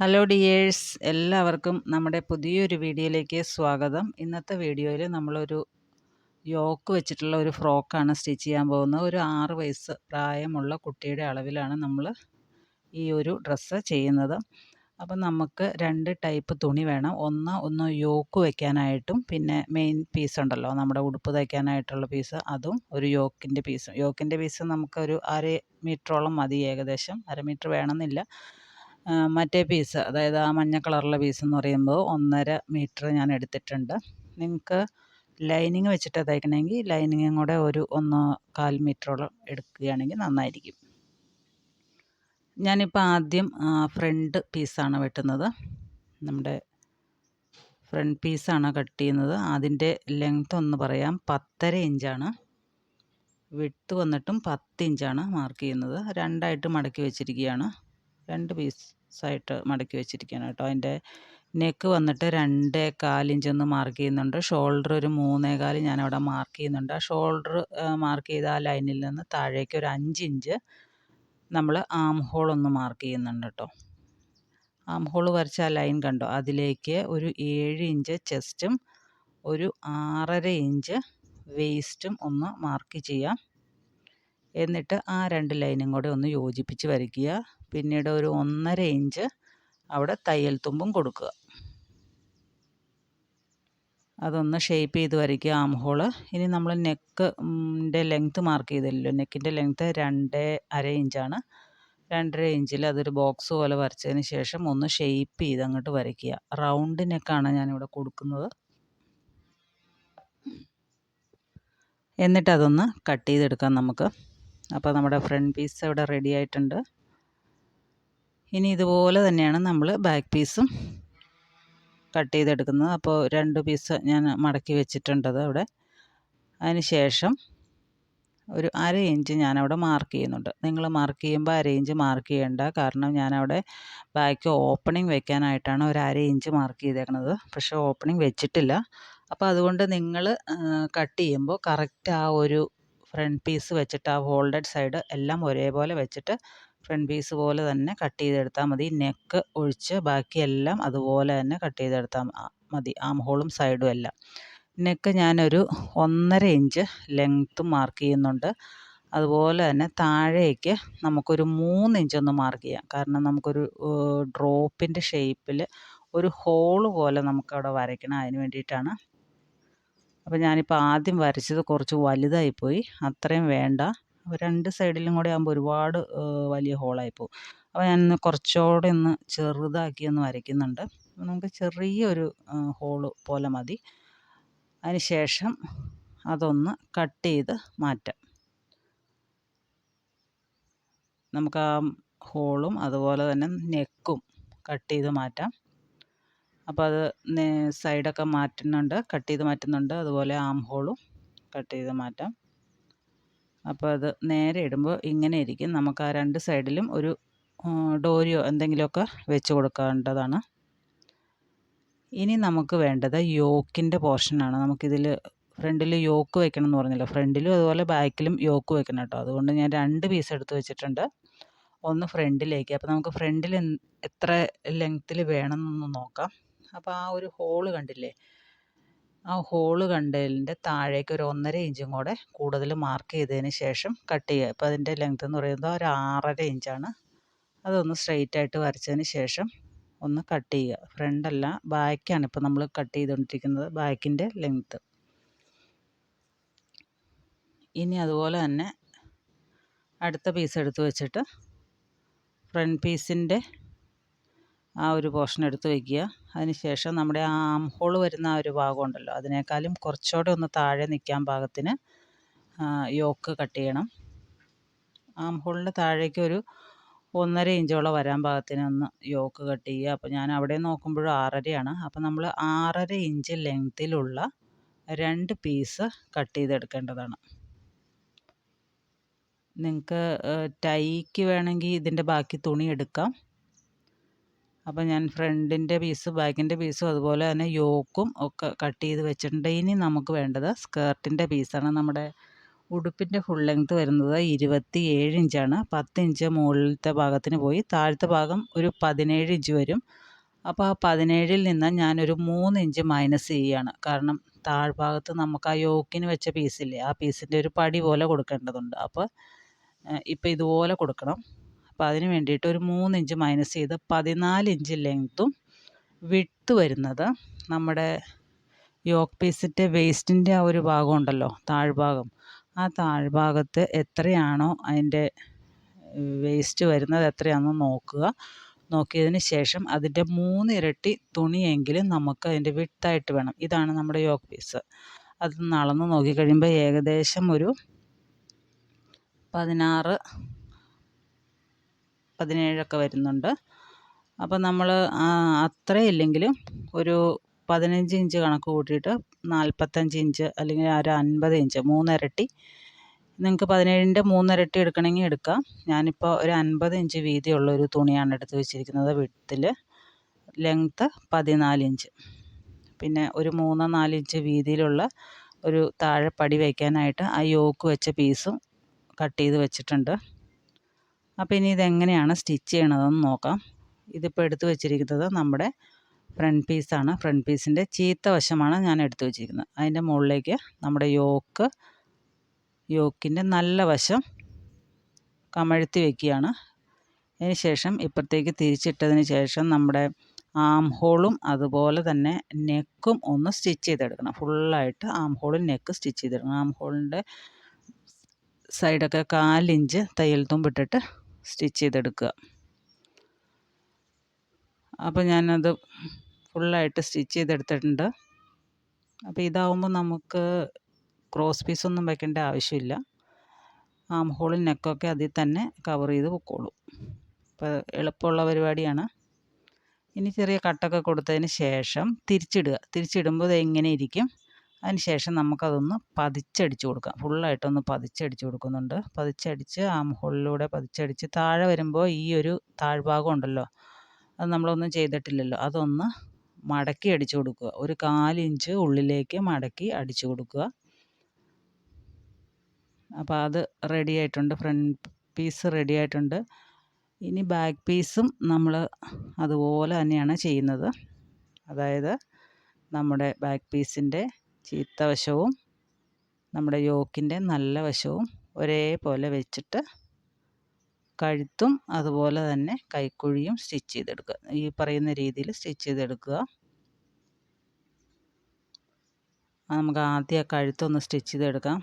Hello dears എല്ലാവർക്കും നമ്മുടെ പുതിയൊരു വീഡിയോയിലേക്ക് സ്വാഗതം. ഇന്നത്തെ വീഡിയോയിൽ നമ്മളൊരു യോക്ക് വെച്ചിട്ടുള്ള ഒരു ഫ്രോക്കാണ് സ്റ്റിച്ച് ചെയ്യാൻ പോകുന്നത്. ഒരു ആറ് വയസ്സ് പ്രായമുള്ള കുട്ടിയുടെ അളവിലാണ് നമ്മൾ ഈ ഒരു ഡ്രസ്സ് ചെയ്യുന്നത്. അപ്പം നമുക്ക് രണ്ട് ടൈപ്പ് തുണി വേണം. ഒന്ന് ഒന്ന് യോക്ക് വെക്കാനായിട്ടും പിന്നെ മെയിൻ പീസ് ഉണ്ടല്ലോ നമ്മുടെ ഉടുപ്പ് തയ്ക്കാനായിട്ടുള്ള പീസ് അതും ഒരു യോക്കിന്റെ പീസ് യോക്കിന്റെ പീസ് നമുക്കൊരു അര മീറ്ററോളം മതി ഏകദേശം. അര മീറ്റർ വേണമെന്നില്ല. മറ്റേ പീസ് അതായത് ആ മഞ്ഞ കളറുള്ള പീസ് എന്ന് പറയുമ്പോൾ ഒന്നര മീറ്റർ ഞാൻ എടുത്തിട്ടുണ്ട്. നിങ്ങൾക്ക് ലൈനിങ് വെച്ചിട്ട് തയ്ക്കണമെങ്കിൽ ലൈനിങ്ങും കൂടെ ഒരു ഒന്ന് കാൽ മീറ്ററോളം എടുക്കുകയാണെങ്കിൽ നന്നായിരിക്കും. ഞാനിപ്പോൾ ആദ്യം ഫ്രണ്ട് പീസാണ് വെട്ടുന്നത്. നമ്മുടെ ഫ്രണ്ട് പീസാണ് കട്ട് ചെയ്യുന്നത്. അതിന്റെ ലെങ്ത് ഒന്ന് പറയാം. പത്തര ഇഞ്ചാണ് വിട്ട് വന്നിട്ടും പത്ത് ഇഞ്ചാണ് മാർക്ക് ചെയ്യുന്നത്. രണ്ടായിട്ട് മടക്കി വെച്ചിരിക്കുകയാണ്. രണ്ട് പീസായിട്ട് മടക്കി വെച്ചിരിക്കുകയാണ് കേട്ടോ. അതിന്റെ നെക്ക് വന്നിട്ട് രണ്ടേ കാലിഞ്ചൊന്ന് മാർക്ക് ചെയ്യുന്നുണ്ട്. ഷോൾഡർ ഒരു മൂന്നേ ഞാൻ അവിടെ മാർക്ക് ചെയ്യുന്നുണ്ട്. ആ ഷോൾഡർ മാർക്ക് ചെയ്ത ആ ലൈനിൽ നിന്ന് താഴേക്ക് ഒരു അഞ്ച് ഇഞ്ച് നമ്മൾ ആം ഹോൾ ഒന്ന് മാർക്ക് ചെയ്യുന്നുണ്ട് കേട്ടോ. ആം ഹോൾ വരച്ച ആ ലൈൻ കണ്ടോ? അതിലേക്ക് ഒരു ഏഴ് ഇഞ്ച് ചെസ്റ്റും ഒരു ആറര ഇഞ്ച് വേസ്റ്റും ഒന്ന് മാർക്ക് ചെയ്യാം എന്നിട്ട് ആ രണ്ട് ലൈനും കൂടെ ഒന്ന് യോജിപ്പിച്ച് വരയ്ക്കുക. പിന്നീട് ഒരു ഒന്നര ഇഞ്ച് അവിടെ തയ്യൽ തുമ്പും കൊടുക്കുക. അതൊന്ന് ഷേപ്പ് ചെയ്ത് വരയ്ക്കുക ആം ഹോൾ ഇനി നമ്മൾ നെക്ക് ലെങ്ത്ത് മാർക്ക് ചെയ്തല്ലോ നെക്കിന്റെ ലെങ്ത്ത് രണ്ട് അര ഇഞ്ചാണ്. രണ്ടര ഇഞ്ചിൽ അതൊരു ബോക്സ് പോലെ വരച്ചതിന് ശേഷം ഒന്ന് ഷേപ്പ് ചെയ്ത് അങ്ങോട്ട് വരയ്ക്കുക. റൗണ്ട് നെക്കാണ് ഞാനിവിടെ കൊടുക്കുന്നത്. എന്നിട്ട് അതൊന്ന് കട്ട് ചെയ്തെടുക്കാം നമുക്ക്. അപ്പോൾ നമ്മുടെ ഫ്രണ്ട് പീസ് ഇവിടെ റെഡി ആയിട്ടുണ്ട്. ഇനി ഇതുപോലെ തന്നെയാണ് നമ്മൾ ബാക്ക് പീസും കട്ട് ചെയ്തെടുക്കുന്നത്. അപ്പോൾ രണ്ട് പീസ് ഞാൻ മടക്കി വെച്ചിട്ടുണ്ടത് അവിടെ. അതിന് ശേഷം ഒരു അര ഇഞ്ച് ഞാനവിടെ മാർക്ക് ചെയ്യുന്നുണ്ട്. നിങ്ങൾ മാർക്ക് ചെയ്യുമ്പോൾ അര ഇഞ്ച് മാർക്ക് ചെയ്യേണ്ട. കാരണം ഞാനവിടെ ബാക്ക് ഓപ്പണിംഗ് വെക്കാനായിട്ടാണ് ഒരു അര ഇഞ്ച് മാർക്ക് ചെയ്തേക്കുന്നത് പക്ഷേ ഓപ്പണിംഗ് വെച്ചിട്ടില്ല. അപ്പോൾ അതുകൊണ്ട് നിങ്ങൾ കട്ട് ചെയ്യുമ്പോൾ കറക്റ്റ് ആ ഒരു ഫ്രണ്ട് പീസ് വെച്ചിട്ട് ആ ഹോൾഡഡ് സൈഡ് എല്ലാം ഒരേപോലെ വെച്ചിട്ട് ഫ്രണ്ട് പീസ് പോലെ തന്നെ കട്ട് ചെയ്തെടുത്താൽ മതി. നെക്ക് ഒഴിച്ച് ബാക്കിയെല്ലാം അതുപോലെ തന്നെ കട്ട് ചെയ്തെടുത്താൽ മതി. ആം ഹോളും സൈഡും എല്ലാം. നെക്ക് ഞാനൊരു ഒന്നര ഇഞ്ച് ലെങ്ത്ത് മാർക്ക് ചെയ്യുന്നുണ്ട്. അതുപോലെ തന്നെ താഴേക്ക് നമുക്കൊരു മൂന്ന് ഇഞ്ചൊന്ന് മാർക്ക് ചെയ്യാം. കാരണം നമുക്കൊരു ഡ്രോപ്പിന്റെ ഷേപ്പിൽ ഒരു ഹോൾ പോലെ നമുക്കവിടെ വരയ്ക്കണം അതിന് വേണ്ടിയിട്ടാണ്. അപ്പോൾ ഞാനിപ്പോൾ ആദ്യം വരച്ചത് കുറച്ച് വലുതായിപ്പോയി. അത്രയും വേണ്ട. രണ്ട് സൈഡിലും കൂടെ ആകുമ്പോൾ ഒരുപാട് വലിയ ഹോളായിപ്പോവും അപ്പോൾ ഞാൻ കുറച്ചുകൂടെ ഒന്ന് ചെറുതാക്കി ഒന്ന് വരയ്ക്കുന്നുണ്ട്. നമുക്ക് ചെറിയൊരു ഹോൾ പോലെ മതി. അതിന് ശേഷം അതൊന്ന് കട്ട് ചെയ്ത് മാറ്റാം. നമുക്ക് ആ ഹോളും അതുപോലെ തന്നെ നെക്കും കട്ട് ചെയ്ത് മാറ്റാം. അപ്പോൾ അത് സൈഡൊക്കെ മാറ്റുന്നുണ്ട് കട്ട് ചെയ്ത് മാറ്റുന്നുണ്ട്. അതുപോലെ ആം ഹോളും കട്ട് ചെയ്ത് മാറ്റാം. അപ്പോൾ അത് നേരെ ഇടുമ്പോൾ ഇങ്ങനെ ഇരിക്കും. നമുക്ക് ആ രണ്ട് സൈഡിലും ഒരു ഡോരിയോ എന്തെങ്കിലുമൊക്കെ വെച്ച് കൊടുക്കേണ്ടതാണ്. ഇനി നമുക്ക് വേണ്ടത് യോക്കിന്റെ പോർഷനാണ്. നമുക്കിതിൽ ഫ്രണ്ടിൽ യോക്ക് വെക്കണം എന്ന് പറഞ്ഞല്ലോ. ഫ്രണ്ടിലും അതുപോലെ ബാക്കിലും യോക്ക് വെക്കണം കേട്ടോ. അതുകൊണ്ട് ഞാൻ രണ്ട് പീസ് എടുത്ത് വെച്ചിട്ടുണ്ട്. ഒന്ന് ഫ്രണ്ടിലേക്ക്. അപ്പോൾ നമുക്ക് ഫ്രണ്ടിൽ എത്ര ലെങ്ത്തിൽ വേണമെന്നൊന്ന് നോക്കാം. അപ്പോൾ ആ ഒരു ഹോൾ കണ്ടില്ലേ? ആ ഹോൾ കണ്ടതിന്റെ താഴേക്ക് ഒരു ഒന്നര ഇഞ്ചും കൂടെ കൂടുതൽ മാർക്ക് ചെയ്തതിന് ശേഷം കട്ട് ചെയ്യുക. അപ്പോൾ അതിന്റെ ലെങ്ത് എന്ന് പറയുന്നത് ഒരു ആറര ഇഞ്ചാണ് അതൊന്ന് സ്ട്രെയിറ്റ് ആയിട്ട് വരച്ചതിന് ശേഷം ഒന്ന് കട്ട് ചെയ്യുക. ഫ്രണ്ടല്ല ബാക്കാണ് ഇപ്പോൾ നമ്മൾ കട്ട് ചെയ്തുകൊണ്ടിരിക്കുന്നത് ബാക്കിന്റെ ലെങ്ത്ത് ഇനി അതുപോലെ തന്നെ അടുത്ത പീസ് എടുത്ത് വെച്ചിട്ട് ഫ്രണ്ട് പീസിന്റെ ആ ഒരു പോർഷൻ എടുത്ത് വയ്ക്കുക അതിന് ശേഷം നമ്മുടെ ആ ആം ഹോൾ വരുന്ന ആ ഒരു ഭാഗം ഉണ്ടല്ലോ അതിനേക്കാളും കുറച്ചുകൂടെ ഒന്ന് താഴെ നിൽക്കാൻ പാകത്തിന് യോക്ക് കട്ട് ചെയ്യണം. ആം ഹോളിന്റെ താഴേക്ക് ഒരു ഒന്നര ഇഞ്ചോളം വരാൻ പാകത്തിന് ഒന്ന് യോക്ക് കട്ട് ചെയ്യുക. അപ്പോൾ ഞാൻ അവിടെ നോക്കുമ്പോഴും ആറരയാണ്. അപ്പോൾ നമ്മൾ ആറര ഇഞ്ച് ലെങ്തിലുള്ള രണ്ട് പീസ് കട്ട് ചെയ്തെടുക്കേണ്ടതാണ്. നിങ്ങൾക്ക് ടൈക്ക് വേണമെങ്കിൽ ഇതിന്റെ ബാക്കി തുണി എടുക്കാം. അപ്പോൾ ഞാൻ ഫ്രണ്ടിന്റെ പീസ് ബാക്കിന്റെ പീസും അതുപോലെ തന്നെ യോക്കും ഒക്കെ കട്ട് ചെയ്ത് വെച്ചിട്ടുണ്ട്. ഇനി നമുക്ക് വേണ്ടത് സ്കേർട്ടിന്റെ പീസാണ് നമ്മുടെ ഉടുപ്പിന്റെ ഫുൾ ലെങ്ത് വരുന്നത് ഇരുപത്തി ഏഴ് ഇഞ്ചാണ് പത്ത് ഇഞ്ച് മുകളിലത്തെ ഭാഗത്തിന് പോയി. താഴത്തെ ഭാഗം ഒരു പതിനേഴ് ഇഞ്ച് വരും. അപ്പോൾ ആ പതിനേഴിൽ നിന്ന് ഞാനൊരു മൂന്ന് ഇഞ്ച് മൈനസ് ചെയ്യുകയാണ് കാരണം താഴ്ഭാഗത്ത് നമുക്ക് ആ യോക്കിന് വെച്ച പീസില്ലേ ആ പീസിന്റെ ഒരു പടി പോലെ കൊടുക്കേണ്ടതുണ്ട്. അപ്പോൾ ഇപ്പോൾ ഇതുപോലെ കൊടുക്കണം. അപ്പോൾ അതിന് വേണ്ടിയിട്ട് ഒരു മൂന്ന് ഇഞ്ച് മൈനസ് ചെയ്ത് പതിനാല് ഇഞ്ച് ലെങ്ത്തും വിട്ട് വരുന്നത് നമ്മുടെ യോക്ക് പീസിന്റെ വേസ്റ്റിന്റെ ആ ഒരു ഭാഗം ഉണ്ടല്ലോ താഴ്ഭാഗം. ആ താഴ്ഭാഗത്ത് എത്രയാണോ അതിന്റെ വേസ്റ്റ് വരുന്നത് എത്രയാണെന്ന് നോക്കുക. നോക്കിയതിന് ശേഷം അതിന്റെ മൂന്നിരട്ടി തുണിയെങ്കിലും നമുക്ക് അതിന്റെ വിട്ടായിട്ട് വേണം. ഇതാണ് നമ്മുടെ യോക്ക് പീസ് അത് അളന്ന് നോക്കിക്കഴിയുമ്പോൾ ഏകദേശം ഒരു പതിനാറ് പതിനേഴൊക്കെ വരുന്നുണ്ട്. അപ്പോൾ നമ്മൾ അത്രയില്ലെങ്കിലും ഒരു പതിനഞ്ച് ഇഞ്ച് കണക്ക് കൂട്ടിയിട്ട് നാൽപ്പത്തഞ്ച് ഇഞ്ച് അല്ലെങ്കിൽ ഒരു അൻപത് ഇഞ്ച് മൂന്നിരട്ടി നിങ്ങൾക്ക് പതിനേഴിന്റെ മൂന്നിരട്ടി എടുക്കണമെങ്കിൽ എടുക്കാം. ഞാനിപ്പോൾ ഒരു അൻപത് ഇഞ്ച് വീതിയുള്ള ഒരു തുണിയാണ് എടുത്ത് വെച്ചിരിക്കുന്നത് വിട്ടിൽ. ലെങ്ത്ത് പതിനാല് ഇഞ്ച്. പിന്നെ ഒരു മൂന്ന് നാല് ഇഞ്ച് വീതിയിലുള്ള ഒരു താഴെ പടി വയ്ക്കാനായിട്ട് ആ യോക്ക് വെച്ച പീസും കട്ട് ചെയ്ത് വെച്ചിട്ടുണ്ട്. അപ്പോൾ ഇനി ഇതെങ്ങനെയാണ് സ്റ്റിച്ച് ചെയ്യണതെന്ന് നോക്കാം. ഇതിപ്പോൾ എടുത്തു വെച്ചിരിക്കുന്നത് നമ്മുടെ ഫ്രണ്ട് പീസാണ് ഫ്രണ്ട് പീസിന്റെ ചീത്ത വശമാണ് ഞാൻ എടുത്തു വെച്ചിരിക്കുന്നത്. അതിന്റെ മുകളിലേക്ക് നമ്മുടെ യോക്ക് യോക്കിന്റെ നല്ല വശം കമഴ്ത്തി വയ്ക്കുകയാണ് അതിന് ശേഷം ഇപ്പുറത്തേക്ക് തിരിച്ചിട്ടതിന് ശേഷം നമ്മുടെ ആം ഹോളും അതുപോലെ തന്നെ നെക്കും ഒന്ന് സ്റ്റിച്ച് ചെയ്തെടുക്കണം. ഫുള്ളായിട്ട് ആം ഹോളും നെക്ക് സ്റ്റിച്ച് ചെയ്തെടുക്കണം. ആം ഹോളിന്റെ സൈഡൊക്കെ കാലിഞ്ച് തയ്യൽ തുമ്പിട്ടിട്ട് സ്റ്റിച്ച് ചെയ്തെടുക്കുക അപ്പോൾ ഞാനത് ഫുള്ളായിട്ട് സ്റ്റിച്ച് ചെയ്തെടുത്തിട്ടുണ്ട് അപ്പോൾ ഇതാവുമ്പോൾ നമുക്ക് ക്രോസ് പീസൊന്നും വയ്ക്കേണ്ട ആവശ്യമില്ല. ആം ഹോളും നെക്കൊക്കെ അതിൽ തന്നെ കവർ ചെയ്ത് പൊക്കോളും അപ്പോൾ എളുപ്പമുള്ള പരിപാടിയാണ്. ഇനി ചെറിയ കട്ടൊക്കെ കൊടുത്തതിന് ശേഷം തിരിച്ചിടുക. തിരിച്ചിടുമ്പോൾ എങ്ങനെ ഇരിക്കും? അതിന് ശേഷം നമുക്കതൊന്ന് പതിച്ചടിച്ച് കൊടുക്കാം. ഫുള്ളായിട്ടൊന്ന് പതിച്ചടിച്ച് കൊടുക്കുന്നുണ്ട്. പതിച്ചടിച്ച് ആ മുകളിലൂടെ പതിച്ചടിച്ച് താഴെ വരുമ്പോൾ ഈ ഒരു താഴ്ഭാഗം ഉണ്ടല്ലോ അത് നമ്മളൊന്നും ചെയ്തിട്ടില്ലല്ലോ അതൊന്ന് മടക്കി അടിച്ചു കൊടുക്കുക. ഒരു കാലിഞ്ച് ഉള്ളിലേക്ക് മടക്കി അടിച്ചു കൊടുക്കുക. അപ്പോൾ അത് റെഡി ആയിട്ടുണ്ട്. ഫ്രണ്ട് പീസ് റെഡി ആയിട്ടുണ്ട്. ഇനി ബാക്ക് പീസും നമ്മൾ അതുപോലെ തന്നെയാണ് ചെയ്യുന്നത്. അതായത് നമ്മുടെ ബാക്ക് പീസിന്റെ ചീത്ത വശവും നമ്മുടെ യോക്കിന്റെ നല്ല വശവും ഒരേപോലെ വെച്ചിട്ട് കഴുത്തും അതുപോലെ തന്നെ കൈക്കുഴിയും സ്റ്റിച്ച് ചെയ്തെടുക്കുക. ഈ പറയുന്ന രീതിയിൽ സ്റ്റിച്ച് ചെയ്തെടുക്കുക. നമുക്ക് ആദ്യം കഴുത്തൊന്ന് സ്റ്റിച്ച് ചെയ്തെടുക്കാം.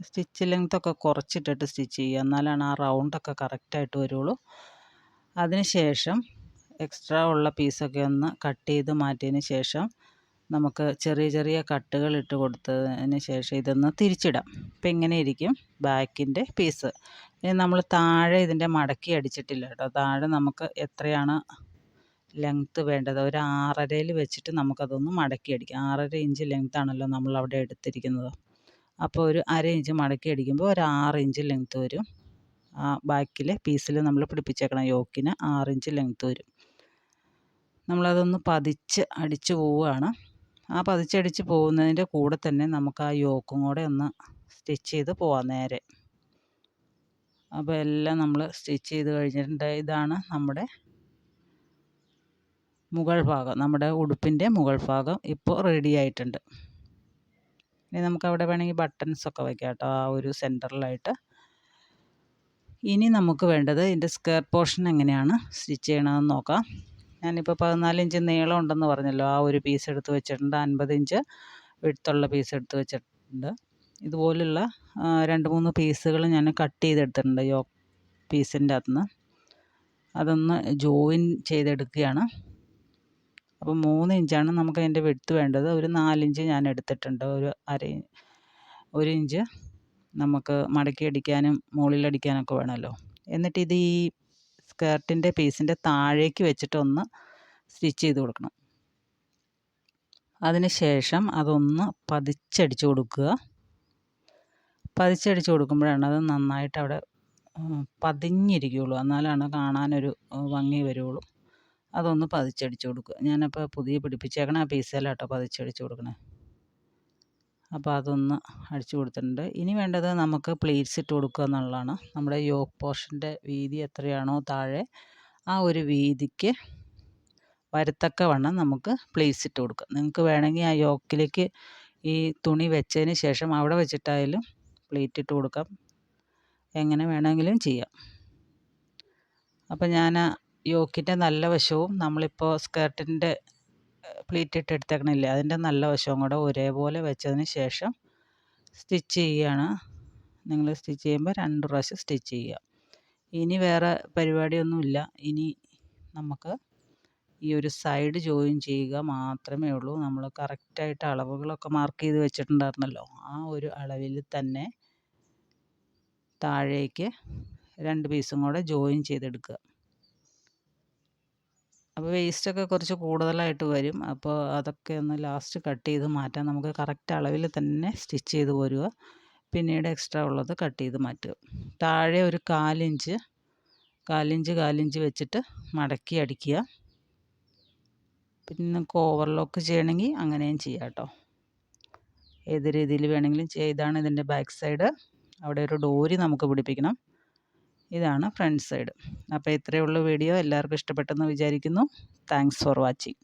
സ്റ്റിച്ച് ലെങ്ത്തൊക്കെ കുറച്ചിട്ടിട്ട് സ്റ്റിച്ച് ചെയ്യുക. എന്നാലാണ് ആ റൗണ്ടൊക്കെ കറക്റ്റായിട്ട് വരുള്ളൂ. അതിന് ശേഷം എക്സ്ട്രാ ഉള്ള പീസൊക്കെ ഒന്ന് കട്ട് ചെയ്ത് മാറ്റിയതിന് ശേഷം നമുക്ക് ചെറിയ ചെറിയ കട്ടുകൾ ഇട്ട് കൊടുത്തതിന് ശേഷം ഇതൊന്ന് തിരിച്ചിടാം. അപ്പം ഇങ്ങനെ ഇരിക്കും ബാക്കിന്റെ പീസ്. ഇനി നമ്മൾ താഴെ ഇതിന്റെ മടക്കി അടിച്ചിട്ടില്ല കേട്ടോ. താഴെ നമുക്ക് എത്രയാണ് ലെങ്ത്ത് വേണ്ടത്? ഒരു ആറരയിൽ വെച്ചിട്ട് നമുക്കതൊന്ന് മടക്കി അടിക്കാം. ആറര ഇഞ്ച് ലെങ്ത്താണല്ലോ നമ്മൾ അവിടെ എടുത്തിരിക്കുന്നത്. അപ്പോൾ ഒരു അര ഇഞ്ച് മടക്കി അടിക്കുമ്പോൾ ഒരു ആറ് ഇഞ്ച് ലെങ്ത്ത് വരും. ആ ബാക്കിലെ പീസിൽ നമ്മൾ പിടിപ്പിച്ചേക്കണം യോക്കിന് ആറ് ഇഞ്ച് ലെങ്ത്ത് വരും. നമ്മളതൊന്ന് പതിച്ച് അടിച്ച് പോവുകയാണ്. ആ പതിച്ചടിച്ച് പോകുന്നതിന്റെ കൂടെ തന്നെ നമുക്ക് ആ യോക്കും കൂടെ ഒന്ന് സ്റ്റിച്ച് ചെയ്ത് പോവാം നേരെ. അപ്പോൾ എല്ലാം നമ്മൾ സ്റ്റിച്ച് ചെയ്ത് കഴിഞ്ഞിട്ടുണ്ട്. ഇതാണ് നമ്മുടെ മുകൾ ഭാഗം നമ്മുടെ ഉടുപ്പിന്റെ മുകൾ ഭാഗം ഇപ്പോൾ റെഡി ആയിട്ടുണ്ട്. ഇനി നമുക്ക് അവിടെ വേണമെങ്കിൽ ബട്ടൺസ് ഒക്കെ വയ്ക്കാം കേട്ടോ ആ ഒരു സെന്ററിലായിട്ട് ഇനി നമുക്ക് വേണ്ടത് ഇതിന്റെ സ്കേർട്ട് പോർഷൻ എങ്ങനെയാണ് സ്റ്റിച്ച് ചെയ്യണമെന്ന് നോക്കാം. ഞാനിപ്പോൾ പതിനാല് ഇഞ്ച് നീളം ഉണ്ടെന്ന് പറഞ്ഞല്ലോ. ആ ഒരു പീസ് എടുത്ത് വെച്ചിട്ടുണ്ട്. അൻപത് ഇഞ്ച് വിടുത്തുള്ള പീസ് എടുത്ത് വെച്ചിട്ടുണ്ട്. ഇതുപോലുള്ള രണ്ട് മൂന്ന് പീസുകൾ ഞാൻ കട്ട് ചെയ്തെടുത്തിട്ടുണ്ട് യോ പീസിന്റെ അകത്തുനിന്ന് അതൊന്ന് ജോയിൻ ചെയ്തെടുക്കുകയാണ്. അപ്പോൾ മൂന്ന് ഇഞ്ചാണ് നമുക്ക് അതിന്റെ വിടുത്ത് വേണ്ടത്. ഒരു നാലിഞ്ച് ഞാൻ എടുത്തിട്ടുണ്ട്. ഒരു അര ഒരു ഇഞ്ച് നമുക്ക് മടക്കി അടിക്കാനും മുകളിലടിക്കാനൊക്കെ വേണമല്ലോ. എന്നിട്ട് ഇത് ഈ സ്കേർട്ടിന്റെ പീസിന്റെ താഴേക്ക് വെച്ചിട്ടൊന്ന് സ്റ്റിച്ച് ചെയ്ത് കൊടുക്കണം. അതിന് ശേഷം അതൊന്ന് പതിച്ചടിച്ച് കൊടുക്കുക. പതിച്ചടിച്ച് കൊടുക്കുമ്പോഴാണ് അത് നന്നായിട്ട് അവിടെ പതിഞ്ഞിരിക്കുകയുള്ളൂ. എന്നാലാണ് കാണാനൊരു ഭംഗി വരുള്ളൂ അതൊന്ന് പതിച്ചടിച്ച് കൊടുക്കുക. ഞാനപ്പോൾ പുതിയ പിടിപ്പിച്ചേക്കണ ആ പീസെല്ലാം കേട്ടോ പതിച്ചടിച്ച് കൊടുക്കണേ. അപ്പോൾ അതൊന്ന് അടിച്ചു കൊടുത്തിട്ടുണ്ട്. ഇനി വേണ്ടത് നമുക്ക് പ്ലേറ്റ്സ് ഇട്ട് കൊടുക്കുക എന്നുള്ളതാണ്. നമ്മുടെ യോക്ക് പോർഷന്റെ വീതി എത്രയാണോ താഴെ ആ ഒരു വീതിക്ക് വരത്തക്ക വണ്ണം നമുക്ക് പ്ലേറ്റ്സ് ഇട്ട് കൊടുക്കുക. നിങ്ങൾക്ക് വേണമെങ്കിൽ ആ യോക്കിലേക്ക് ഈ തുണി വെച്ചതിന് ശേഷം അവിടെ വെച്ചിട്ടായാലും പ്ലേറ്റ് ഇട്ട് കൊടുക്കാം. എങ്ങനെ വേണമെങ്കിലും ചെയ്യാം. അപ്പോൾ ഞാൻ യോക്കിന്റെ നല്ല വശവും നമ്മളിപ്പോൾ സ്കേർട്ടിന്റെ പ്ലീറ്റ് ഇട്ട് എടുത്തേക്കണില്ലേ. അതിന്റെ നല്ല വശവും കൂടെ ഒരേപോലെ വെച്ചതിന് ശേഷം സ്റ്റിച്ച് ചെയ്യുകയാണ് നിങ്ങൾ സ്റ്റിച്ച് ചെയ്യുമ്പോൾ രണ്ട് പ്രാവശ്യം സ്റ്റിച്ച് ചെയ്യുക. ഇനി വേറെ പരിപാടിയൊന്നുമില്ല. ഇനി നമുക്ക് ഈ ഒരു സൈഡ് ജോയിൻ ചെയ്യുക മാത്രമേ ഉള്ളൂ. നമ്മൾ കറക്റ്റായിട്ട് അളവുകളൊക്കെ മാർക്ക് ചെയ്ത് വെച്ചിട്ടുണ്ടായിരുന്നല്ലോ. ആ ഒരു അളവിൽ തന്നെ താഴേക്ക് രണ്ട് പീസും കൂടെ ജോയിൻ ചെയ്തെടുക്കുക. അപ്പോൾ വേസ്റ്റൊക്കെ കുറച്ച് കൂടുതലായിട്ട് വരും. അപ്പോൾ അതൊക്കെ ഒന്ന് ലാസ്റ്റ് കട്ട് ചെയ്ത് മാറ്റാം. നമുക്ക് കറക്റ്റ് അളവിൽ തന്നെ സ്റ്റിച്ച് ചെയ്ത് പോരുക പിന്നീട് എക്സ്ട്രാ ഉള്ളത് കട്ട് ചെയ്ത് മാറ്റുക. താഴെ ഒരു കാലിഞ്ച് കാലിഞ്ച് കാലിഞ്ച് വെച്ചിട്ട് മടക്കി അടിക്കുക. പിന്നെ നിങ്ങൾക്ക് ഓവർലോക്ക് ചെയ്യണമെങ്കിൽ അങ്ങനെയും ചെയ്യാം കേട്ടോ. ഏത് രീതിയിൽ വേണമെങ്കിലും ചെയ്താണ് ഇതിന്റെ ബാക്ക് സൈഡ് അവിടെ ഒരു ഡോരി നമുക്ക് പിടിപ്പിക്കണം. ഇതാണ് ഫ്രണ്ട് സൈഡ്. അപ്പോൾ ഇത്രയേ ഉള്ളൂ വീഡിയോ. എല്ലാവർക്കും ഇഷ്ടപ്പെട്ടെന്ന് വിചാരിക്കുന്നു. Thanks for watching.